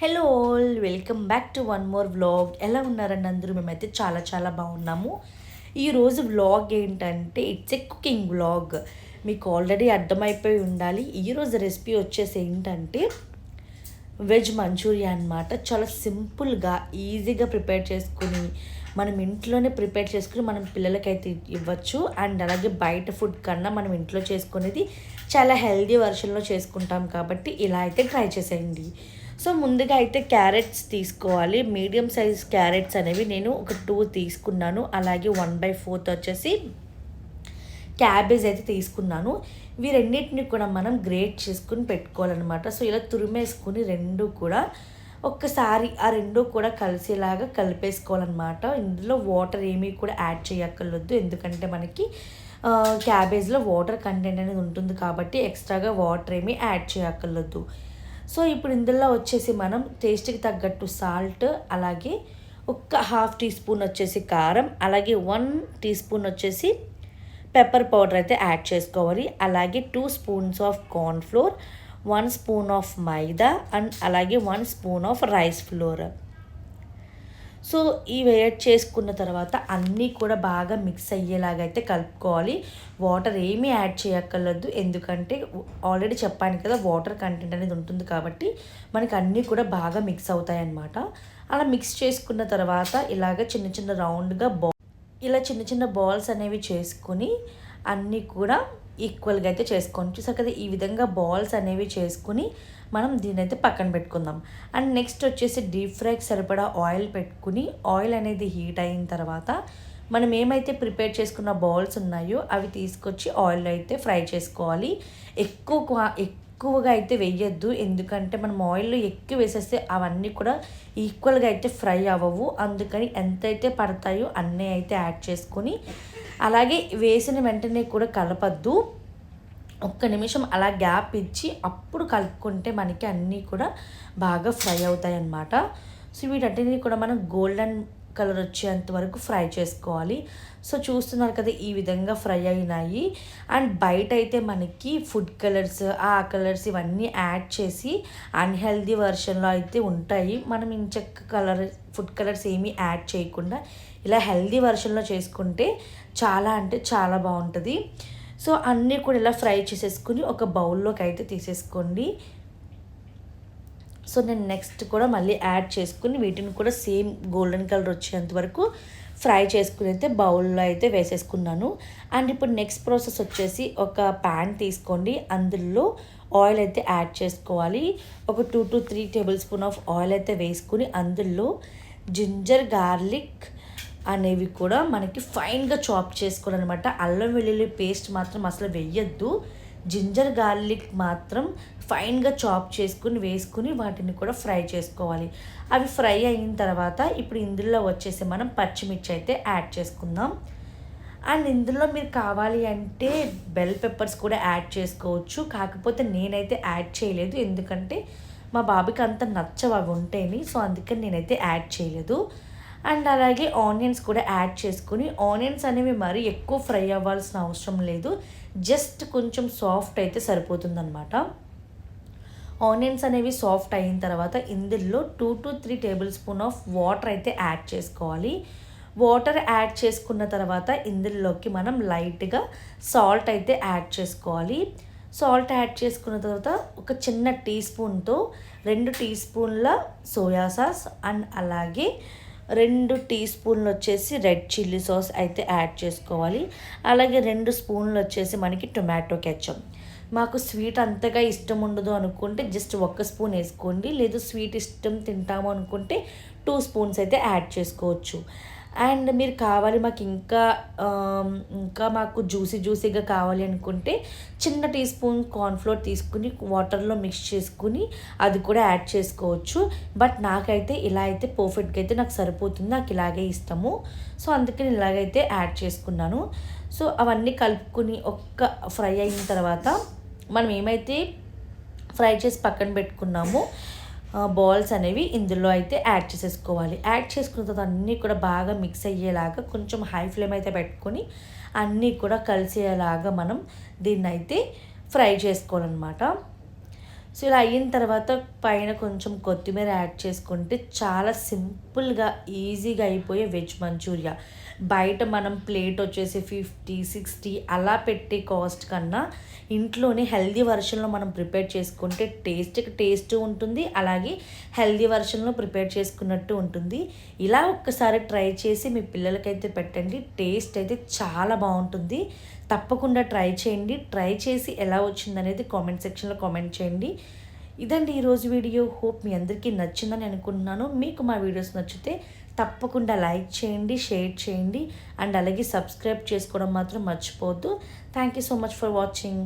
Hello all welcome back to one more vlog ఎలా ఉన్నారండి అందరూ? మేమైతే చాలా చాలా బాగున్నాము. ఈరోజు వ్లాగ్ ఏంటంటే ఇట్స్ ఎ కుకింగ్ వ్లాగ్ మీకు ఆల్రెడీ అర్థమైపోయి ఉండాలి. ఈరోజు రెసిపీ వచ్చేసి ఏంటంటే వెజ్ మంచూరియా అనమాట చాలా సింపుల్గా ఈజీగా ప్రిపేర్ చేసుకుని మనం ఇంట్లోనే ప్రిపేర్ చేసుకుని మనం పిల్లలకైతే ఇవ్వచ్చు. అండ్ అలాగే బయట ఫుడ్ కన్నా మనం ఇంట్లో చేసుకునేది చాలా హెల్దీ వర్షన్లో చేసుకుంటాం కాబట్టి ఇలా అయితే ట్రై చేసేయండి. సో ముందుగా అయితే క్యారెట్స్ తీసుకోవాలి. మీడియం సైజ్ క్యారెట్స్ అనేవి నేను ఒక టూ తీసుకున్నాను. అలాగే వన్ బై ఫోర్త్ వచ్చేసి క్యాబేజ్ అయితే తీసుకున్నాను. ఇవి రెండింటిని కూడా మనం గ్రేట్ చేసుకుని పెట్టుకోవాలన్నమాట. సో ఇలా తురిమేసుకుని రెండు కూడా ఒక్కసారి ఆ రెండు కూడా కలిసేలాగా కలిపేసుకోవాలన్నమాట. ఇందులో వాటర్ ఏమీ కూడా యాడ్ చేయక్కర్లేదు. ఎందుకంటే మనకి క్యాబేజ్లో వాటర్ కంటెంట్ అనేది ఉంటుంది కాబట్టి ఎక్స్ట్రాగా వాటర్ ఏమీ యాడ్ చేయక్కర్లేదు. సో ఇప్పుడు ఇందులో వచ్చేసి మనం టేస్ట్కి తగ్గట్టు సాల్ట్ అలాగే ఒక్క హాఫ్ టీ స్పూన్ వచ్చేసి కారం అలాగే వన్ టీ స్పూన్ వచ్చేసి పెప్పర్ పౌడర్ అయితే యాడ్ చేసుకోవాలి. అలాగే two spoons of corn flour one spoon of maida and అలాగే one spoon of rice flour. So ఈ వేడి చేసుకున్న తర్వాత అన్నీ కూడా బాగా మిక్స్ అయ్యేలాగా అయితే కలుపుకోవాలి. వాటర్ ఏమీ యాడ్ చేయక్కర్లేదు. ఎందుకంటే ఆల్రెడీ చెప్పాను కదా వాటర్ కంటెంట్ అనేది ఉంటుంది కాబట్టి మనకి అన్నీ కూడా బాగా మిక్స్ అవుతాయి అన్నమాట అలా మిక్స్ చేసుకున్న తర్వాత ఇలాగ చిన్న చిన్న రౌండ్గా బా ఇలా చిన్న చిన్న బాల్స్ అనేవి చేసుకుని అన్నీ కూడా ఈక్వల్గా అయితే చేసుకోండి. చూసారు కదా ఈ విధంగా బాల్స్ అనేవి చేసుకుని మనం దీని అయితే పక్కన పెట్టుకుందాం. అండ్ నెక్స్ట్ వచ్చేసి డీప్ ఫ్రైకి సరిపడా ఆయిల్ పెట్టుకుని ఆయిల్ అనేది హీట్ అయిన తర్వాత మనం ఏమైతే ప్రిపేర్ చేసుకున్న బాల్స్ ఉన్నాయో అవి తీసుకొచ్చి ఆయిల్లో అయితే ఫ్రై చేసుకోవాలి. ఎక్కువ ఎక్కువగా అయితే వేయద్దు. ఎందుకంటే మనం ఆయిల్లో ఎక్కువ వేసేస్తే అవన్నీ కూడా ఈక్వల్గా అయితే ఫ్రై అవ్వవు. అందుకని ఎంతైతే పడతాయో అన్నీ అయితే యాడ్ చేసుకొని అలాగే వేసిన వెంటనే కూడా కలపద్దు. ఒక్క నిమిషం అలా గ్యాప్ ఇచ్చి అప్పుడు కలుపుకుంటే మనకి అన్నీ కూడా బాగా ఫ్రై అవుతాయి అన్నమాట సో వీటన్నిటిని కూడా మనం గోల్డెన్ కలర్ వచ్చేంత వరకు ఫ్రై చేసుకోవాలి. సో చూస్తున్నారు కదా ఈ విధంగా ఫ్రై అయినాయి. అండ్ బయట అయితే మనకి ఫుడ్ కలర్స్ ఆ కలర్స్ ఇవన్నీ యాడ్ చేసి అన్హెల్దీ వర్షన్లో అయితే ఉంటాయి. మనం ఇంచక్క కలర్ ఫుడ్ కలర్స్ ఏమీ యాడ్ చేయకుండా ఇలా హెల్దీ వర్షన్లో చేసుకుంటే చాలా అంటే చాలా బాగుంటుంది. సో అన్నీ కూడా ఇలా ఫ్రై చేసేసుకుని ఒక బౌల్లోకి అయితే తీసేసుకోండి. సో నేను నెక్స్ట్ కూడా మళ్ళీ యాడ్ చేసుకుని వీటిని కూడా సేమ్ గోల్డెన్ కలర్ వచ్చేంత వరకు ఫ్రై చేసుకుని అయితే బౌల్లో అయితే వేసేసుకున్నాను. అండ్ ఇప్పుడు నెక్స్ట్ ప్రాసెస్ వచ్చేసి ఒక ప్యాన్ తీసుకోండి. అందులో ఆయిల్ అయితే యాడ్ చేసుకోవాలి. ఒక two to three tablespoon of oil అయితే వేసుకుని అందులో జింజర్ గార్లిక్ అనేవి కూడా మనకి ఫైన్గా చాప్ చేసుకోవాలన్నమాట. అల్లం వెల్లుల్లి పేస్ట్ మాత్రం అసలు వెయ్యొద్దు జింజర్ గార్లిక్ మాత్రం ఫైన్గా చాప్ చేసుకుని వేసుకుని వాటిని కూడా ఫ్రై చేసుకోవాలి. అవి ఫ్రై అయిన తర్వాత ఇప్పుడు ఇందులో వచ్చేసి మనం పచ్చిమిర్చి అయితే యాడ్ చేసుకుందాం. అండ్ ఇందులో మీరు కావాలి అంటే బెల్ పెప్పర్స్ కూడా యాడ్ చేసుకోవచ్చు. కాకపోతే నేనైతే యాడ్ చేయలేదు. ఎందుకంటే మా బాబుకి అంత నచ్చవు అవి ఉంటేని. సో అందుకని నేనైతే యాడ్ చేయలేదు. అండ్ అలాగే ఆనియన్స్ కూడా యాడ్ చేసుకుని ఆనియన్స్ అనేవి మరీ ఎక్కువ ఫ్రై అవ్వాల్సిన అవసరం లేదు. జస్ట్ కొంచెం సాఫ్ట్ అయితే సరిపోతుందన్నమాట. ఆనియన్స్ అనేవి సాఫ్ట్ అయిన తర్వాత ఇందులో two to three tablespoon of water అయితే యాడ్ చేసుకోవాలి. వాటర్ యాడ్ చేసుకున్న తర్వాత ఇందులోకి మనం లైట్గా సాల్ట్ అయితే యాడ్ చేసుకోవాలి. సాల్ట్ యాడ్ చేసుకున్న తర్వాత ఒక చిన్న టీ స్పూన్తో రెండు టీ స్పూన్ల సోయా సాస్ అండ్ అలాగే రెండు టీ స్పూన్లు వచ్చేసి రెడ్ చిల్లీ సాస్ అయితే యాడ్ చేసుకోవాలి. అలాగే రెండు స్పూన్లు వచ్చేసి మనకి టొమాటో కెచప్ మాకు స్వీట్ అంతగా ఇష్టం ఉండదు అనుకుంటే జస్ట్ ఒక్క స్పూన్ వేసుకోండి. లేదు స్వీట్ ఇష్టం తింటాము అనుకుంటే టూ స్పూన్స్ అయితే యాడ్ చేసుకోవచ్చు. అండ్ మీరు కావాలి మాకు ఇంకా ఇంకా మాకు జ్యూసీ జ్యూసీగా కావాలి అనుకుంటే చిన్న టీ స్పూన్ కార్న్ఫ్లోర్ తీసుకుని వాటర్లో మిక్స్ చేసుకుని అది కూడా యాడ్ చేసుకోవచ్చు. బట్ నాకైతే ఇలా అయితే పర్ఫెక్ట్గా అయితే నాకు సరిపోతుంది. నాకు ఇలాగే ఇష్టము. సో అందుకని ఇలాగైతే యాడ్ చేసుకున్నాను. సో అవన్నీ కలుపుకుని ఒక్క ఫ్రై అయిన తర్వాత మనం ఏమైతే ఫ్రై చేసి పక్కన పెట్టుకున్నామో బాల్స్ అనేవి ఇందులో అయితే యాడ్ చేసేసుకోవాలి. యాడ్ చేసుకున్న తర్వాత అన్నీ కూడా బాగా మిక్స్ అయ్యేలాగా కొంచెం హై ఫ్లేమ్ అయితే పెట్టుకొని అన్నీ కూడా కలిసేలాగా మనం దీన్ని అయితే ఫ్రై చేసుకోవాలన్నమాట. సో ఇలా అయిన తర్వాత పైన కొంచెం కొత్తిమీర యాడ్ చేసుకుంటే చాలా సింపుల్గా ఈజీగా అయిపోయే వెజ్ మంచూరియా. బయట మనం ప్లేట్ వచ్చేసి ఫిఫ్టీ సిక్స్టీ అలా పెట్టే కాస్ట్ కన్నా ఇంట్లోనే హెల్దీ వర్షన్లో మనం ప్రిపేర్ చేసుకుంటే టేస్ట్కి టేస్ట్ ఉంటుంది అలాగే హెల్దీ వర్షన్లో ప్రిపేర్ చేసుకున్నట్టు ఉంటుంది. ఇలా ఒక్కసారి ట్రై చేసి మీ పిల్లలకైతే పెట్టండి టేస్ట్ అయితే చాలా బాగుంటుంది. తప్పకుండా ట్రై చేయండి ట్రై చేసి ఎలా వచ్చిందనేది కామెంట్ సెక్షన్లో కామెంట్ చేయండి. ఇదండి ఈరోజు వీడియో. హోప్ మీ అందరికీ నచ్చిందని అనుకుంటున్నాను. మీకు మా వీడియోస్ నచ్చితే తప్పకుండా లైక్ చేయండి షేర్ చేయండి అండ్ అలాగే సబ్స్క్రైబ్ చేసుకోవడం మాత్రం మర్చిపోవద్దు. Thank you so much for watching.